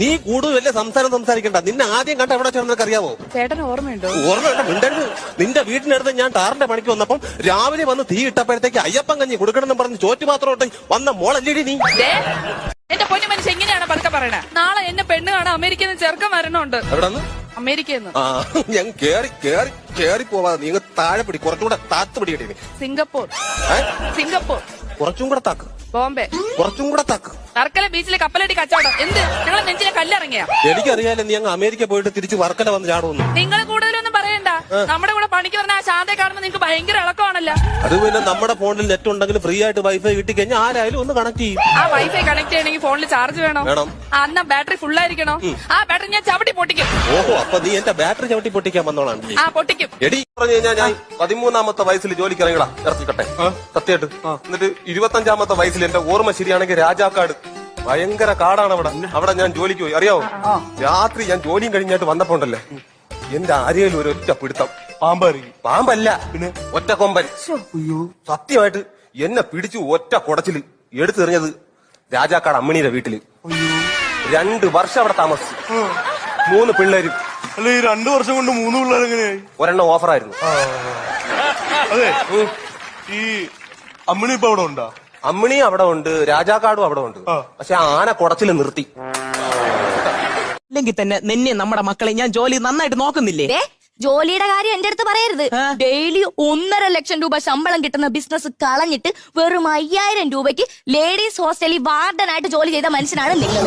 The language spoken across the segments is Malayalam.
നീ കൂടുതൽ വലിയ സംസാരം സംസാരിക്കണ്ട. നിന്നെ ആദ്യം കണ്ട എവിടെ ചേർന്നൊക്കെ അറിയാമോ ചേട്ടന് ഓർമ്മയുണ്ടോ? ഓർമ്മ മിണ്ടരുത്. നിന്റെ വീട്ടിനടുത്ത് ഞാൻ ടാറിന്റെ പണിക്ക് വന്നപ്പം രാവിലെ വന്ന് തീ ഇട്ടപ്പോഴത്തേക്ക് അയ്യപ്പൻ കഞ്ഞി കൊടുക്കണമെന്ന് പറഞ്ഞ് ചോറ്റ് മാത്രം ഇട്ട് വന്ന മോളല്ലേടി നീ? ദേ, എന്റെ പൊന്നു മനുഷ്യ എങ്ങനെയാണ് പതുക്കെ പറയണേ? നാളെ എന്നെ പെണ്ണ് കാണാൻ അമേരിക്കയിൽ നിന്ന് ചെറുക്കം വരണുണ്ട്. എവിടെ അമേരിക്കയിൽ നിന്ന്. ആ ഞാൻ കേറി കേറി കേറി പോവാതെ നീ അങ്ങ് താഴെ പിടി. കുറച്ചുകൂടെ താത്ത് പിടിയിട്ടേ സിംഗപ്പൂർ. സിംഗപ്പൂർ. കുറച്ചും കൂടെ താക്ക്. ബോംബെ. കുറച്ചും കൂടെ താക്ക്. വർക്കല ബീച്ചിലെ കപ്പലടി കച്ചവടം. എന്ത്? ഞങ്ങളെ നെഞ്ചിലെ കല്ലിറങ്ങിയ. എനിക്കറിയാലോ നീ അങ്ങ് അമേരിക്ക പോയിട്ട് തിരിച്ച് വർക്കല വന്ന് ചാടുന്നു നിങ്ങൾ കൂടുതലൊന്നും പറയണ്ട. നമ്മുടെ കൂടെ പണിക്ക് പറഞ്ഞ ആ ശാന്തയെ കാണുമ്പോൾ നിങ്ങൾക്ക് ഭയങ്കര ഇളക്കമാണല്ലോ. അത് പിന്നെ നമ്മുടെ ഫോണിൽ നെറ്റ് ഉണ്ടെങ്കിൽ ഫ്രീ ആയിട്ട് വൈഫൈ കിട്ടി കിട്ടിക്കഴിഞ്ഞാൽ ആരായാലും ഒന്ന് കണക്ട് ചെയ്യും. ആ വൈഫൈ കണക്ട് ചെയ്യണമെങ്കിൽ ഫോണിൽ ചാർജ് വേണോ. വേണം. ആ, എന്നാ ബാറ്ററി ഫുൾ ആയിരിക്കണോ? ആ ബാറ്ററി ഞാൻ ചവിട്ടി പൊട്ടിക്കും. ഓഹോ അപ്പൊ നീ എന്റെ ബാറ്ററി ചവിട്ടി പൊട്ടിക്കാൻ വന്നോളാണ്. ആ പൊട്ടിക്കും. എടി പറഞ്ഞു കഴിഞ്ഞാൽ ഞാൻ പതിമൂന്നാമത്തെ വയസ്സിൽ ജോലിക്ക് ഇറങ്ങിടാ ഇറച്ചിക്കട്ടെ സത്യമായിട്ട്. എന്നിട്ട് ഇരുപത്തഞ്ചാമത്തെ വയസ്സിൽ എന്റെ ഓർമ്മ ശരിയാണെങ്കിൽ രാജാക്കാട് ഭയങ്കര കാടാണ് അവിടെ. അവിടെ ഞാൻ ജോലിക്ക് പോയി. അറിയാവോ? രാത്രി ഞാൻ ജോലിയും കഴിഞ്ഞായിട്ട് വന്നപ്പോ ഉണ്ടല്ലേ എന്റെ ആരെയും ഒരു ഒറ്റ പിടുത്തം. പാമ്പറി. പാമ്പല്ല. പിന്നെ? ഒറ്റ കൊമ്പൻ. സത്യമായിട്ട് എന്നെ പിടിച്ചു ഒറ്റ കുടച്ചിൽ എടുത്തെറിഞ്ഞത് രാജാക്കാട് അമ്മിണിയുടെ വീട്ടിൽ. രണ്ട് വർഷം അവിടെ താമസിച്ചു. മൂന്ന് പിള്ളേരും. അല്ല ഈ രണ്ടു വർഷം കൊണ്ട് മൂന്ന് പിള്ളേർ എങ്ങനെയായി ഒരെണ്ണം ഓഫറായിരുന്നു. അതെ. ഈ അമ്മിണി ഇപ്പൊ അവിടെ ഉണ്ടാ? അമ്മിണി അവിടെ ഉണ്ട് രാജാക്കാടും അവിടെ ഉണ്ട്. ആ. പക്ഷെ ആന കുടച്ചിൽ നിർത്തി. അല്ലെങ്കിൽ തന്നെ നിന്നെ നമ്മുടെ മക്കളെ ഞാൻ ജോലി നന്നായിട്ട് നോക്കുന്നില്ലേ? ദേ, ജോലിയുടെ കാര്യം എന്റെ അടുത്ത് പറയരുത്. ഡെയിലി ഒന്നര ലക്ഷം രൂപ ശമ്പളം കിട്ടുന്ന ബിസിനസ് കളഞ്ഞിട്ട് വെറും അയ്യായിരം രൂപയ്ക്ക് ലേഡീസ് ഹോസ്റ്റലിൽ വാർഡനായിട്ട് ജോലി ചെയ്ത മനുഷ്യനാണ് നിങ്ങൾ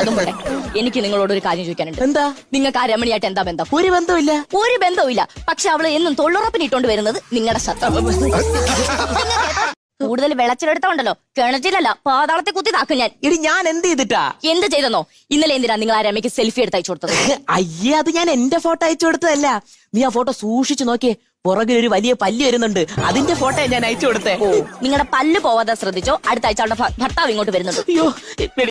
അതും പോട്ടെ എനിക്ക് നിങ്ങളോട് ഒരു കാര്യം ചോദിക്കാനുണ്ട്. എന്താ? നിങ്ങൾക്ക് ആ രമണിയായിട്ട് എന്താ ബന്ധം? ഒരു ബന്ധമില്ല ഒരു ബന്ധവുമില്ല. പക്ഷെ അവൾ എന്നും തൊള്ളുറപ്പിനിട്ടോണ്ട് വരുന്നത് നിങ്ങളുടെ ശത്രു. കൂടുതൽ വെളച്ചിലെടുത്തോണ്ടല്ലോ. കിണറ്റിലല്ല പാതാളത്തെ കുത്തി താക്കും ഞാൻ. ഇനി ഞാൻ എന്ത് ചെയ്തിട്ടാ? എന്ത് ചെയ്തെന്നോ? ഇന്നലെ എന്തിനാ നിങ്ങൾ ആ രമയ്ക്ക് സെൽഫി എടുത്ത് അയച്ചു കൊടുത്തത്? അയ്യേ അത് ഞാൻ എന്റെ ഫോട്ടോ അയച്ചു കൊടുത്തതല്ല. നീ ആ ഫോട്ടോ സൂക്ഷിച്ചു നോക്കിയേ. പുറകിൽ ഒരു വലിയ പല്ല് വരുന്നുണ്ട്. അതിന്റെ ഫോട്ടോ ഞാൻ അയച്ചു കൊടുത്തേ. നിങ്ങളുടെ പല്ല് പോവാതെ ശ്രദ്ധിച്ചോ? അടുത്ത ആഴ്ച അവളുടെ ഭർത്താവ് ഇങ്ങോട്ട് വരുന്നുണ്ട്. അയ്യോ